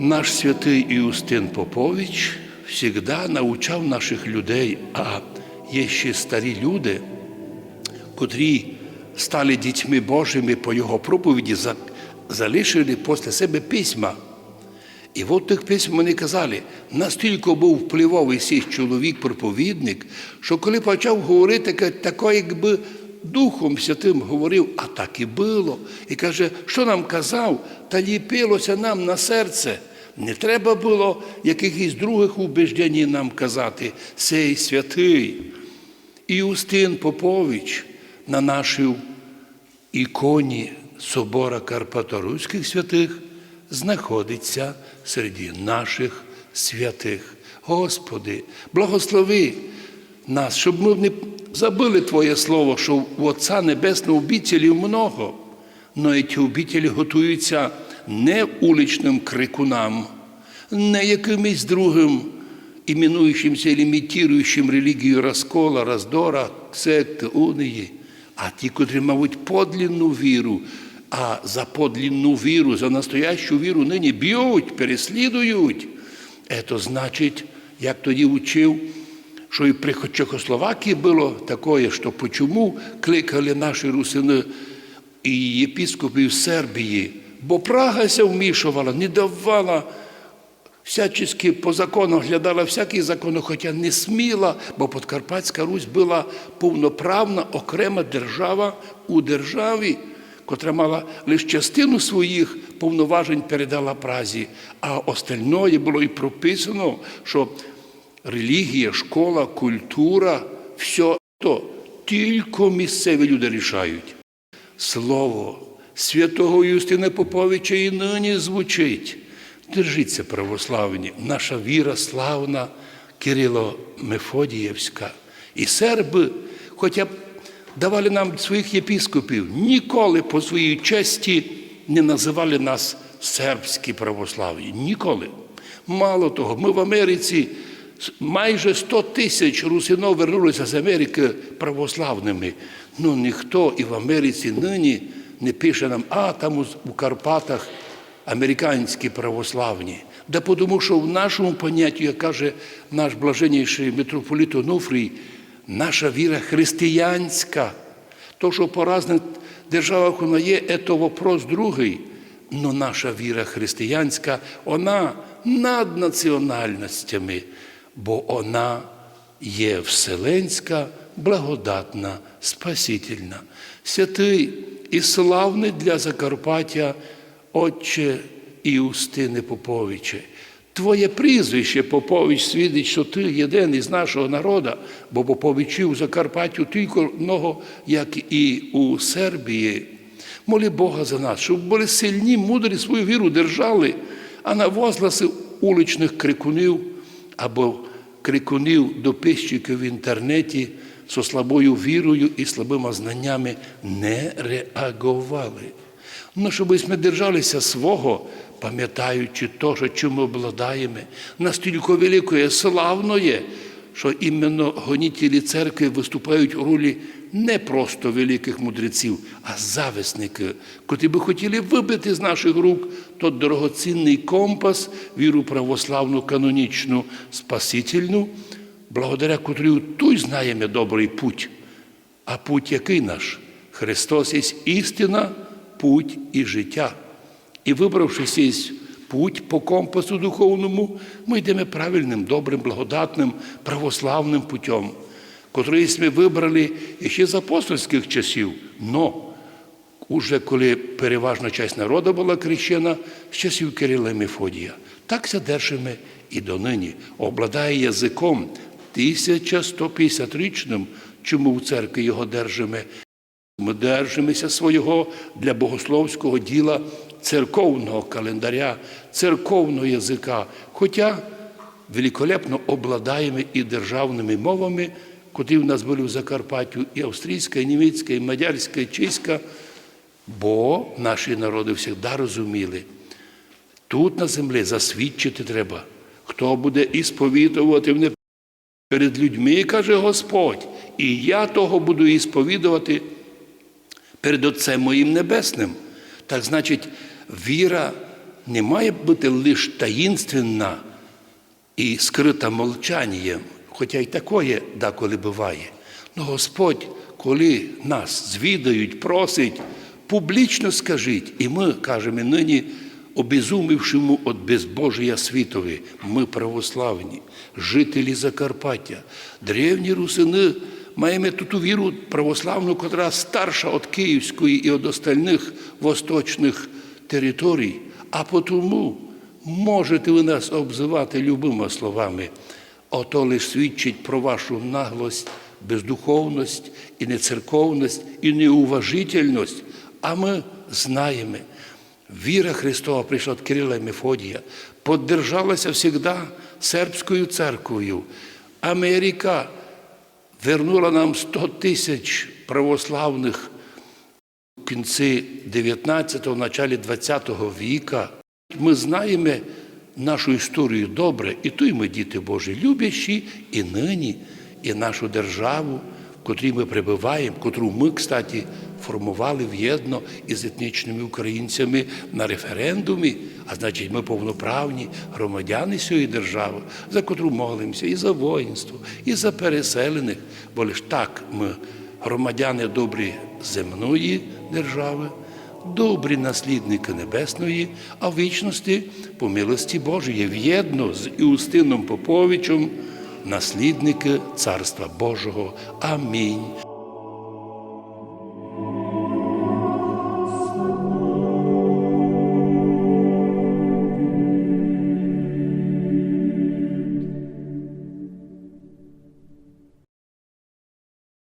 Наш святий Іустин Попович завжди навчав наших людей, а є ще старі люди, котрі стали дітьми Божими по його проповіді, залишили після себе письма. І от тих письм вони казали, настільки був впливовий цей чоловік-проповідник, що коли почав говорити, тако, якби Духом Святим говорив, а так і було. І каже, що нам казав, та ліпилося нам на серце. Не треба було якихось других убеждень нам казати, цей святий. Іустин Попович на нашій іконі собора Карпаторуських святих знаходиться серед наших святих. Господи, благослови нас, щоб ми не забили Твоє Слово, що у Отця Небесного обітелів много, але ті обітелі готуються не уличним крикунам, не якимось другим іменуючимся или імітуючим релігію розкола, роздора, секти, унії, а ті, котрі мабуть подлінну віру, а за подлінну віру, за настоящу віру нині б'ють, переслідують. Це значить, як тоді учив, що і при Чехословакії було таке, що почому кликали наші русини і єпіскопів Сербії, бо Прага ся вмішувала, не давала всячески по закону глядала всякі закони, хоча не сміла, бо Подкарпатська Русь була повноправна окрема держава у державі, котра мала лише частину своїх повноважень передала Празі, а остальное було і прописано, що релігія, школа, культура, все то тільки місцеві люди рішають. Слово святого Юстина Поповича і нині звучить. Держіться, православні, наша віра славна, Кирило Мефодієвська. І серби, хоча б давали нам своїх єпіскопів, ніколи по своїй честі не називали нас сербські православні. Ніколи. Мало того, ми в Америці майже 100 тисяч русинов вернулися з Америки православними. Ну ніхто і в Америці нині не пише нам, а там у- Карпатах американські православні. Да тому що в нашому понятті, як каже наш блаженніший митрополит Онуфрій, наша віра християнська. То, що по різних державах вона є, це вопрос другий. Но наша віра християнська, вона над національностями, бо вона є вселенська, благодатна, спасительна. Святий і славний для Закарпаття, Отче Іустине Поповиче. Твоє прізвище Попович свідить, що ти єдин із нашого народу, бо Поповичів у Закарпаттю тільки много, як і у Сербії. Молі Бога за нас, щоб були сильні, мудрі свою віру держали, а на возгласи уличних крикунів або крикунів дописчиків в інтернеті зі слабою вірою і слабими знаннями не реагували. Ну, щоб ми держалися свого, пам'ятаючи що чим ми обладаємо, настільки великої, славної, що іменно гонітелі церкви виступають у ролі не просто великих мудреців, а зависники, котрі би хотіли вибити з наших рук той дорогоцінний компас, віру православну, канонічну, спасительну, благодаря котрій той знаємо добрий путь. А путь який наш? Христос є істина, путь і життя. І вибравши цей путь по компасу духовному, ми йдемо правильним, добрим, благодатним, православним путем, котрий ми вибрали ще з апостольських часів. Но уже коли переважна частина народу була крещена з часів Кирила і Мефодія. Так держимо і донині. Обладає язиком 1150-річним, чому в церкві його держимо. Ми держимося свого для богословського діла церковного календаря, церковного язика, хоча великолепно обладаємо і державними мовами, котрі в нас були в Закарпаттю, і австрійська, і німецька, і мадярська, і чеська, бо наші народи завжди розуміли, тут на землі засвідчити треба, хто буде ісповідувати мене перед людьми, каже Господь, і я того буду ісповідувати перед Отцем моїм Небесним. Так значить, віра не має бути лише таїнственна і скрита молчанням, хоча й такое деколи буває. Но Господь, коли нас звідають, просить, публічно скажіть, і ми кажемо нині, обезумівшому від безбожія світові, ми православні, жителі Закарпаття, древні русини, маємо ту віру православну, котра старша від Київської і від остальних восточних територій, а потому можете ви нас обзивати любими словами, ото лиш свідчить про вашу наглость, бездуховність і нецерковність, і неуважительність. А ми знаємо, віра Христова прийшла від Кирила і Мефодія, поддержалася завжди сербською церквою. Америка вернула нам 100 тисяч православних в кінці 19-го, началі 20-го віка. Ми знаємо нашу історію добре, і то й ми, діти Божі, люблячі і нині, і нашу державу, в котрій ми перебуваємо, котру ми, кстати, формували в'єдно із етнічними українцями на референдумі, а значить, ми повноправні громадяни цієї держави, за котру молимося і за воїнство, і за переселених, бо лише так ми громадяни добрі земної держави добрі наслідники Небесної, а в вічності по милості Божої в'єдно з Іустином Поповичем, наслідники Царства Божого. Амінь.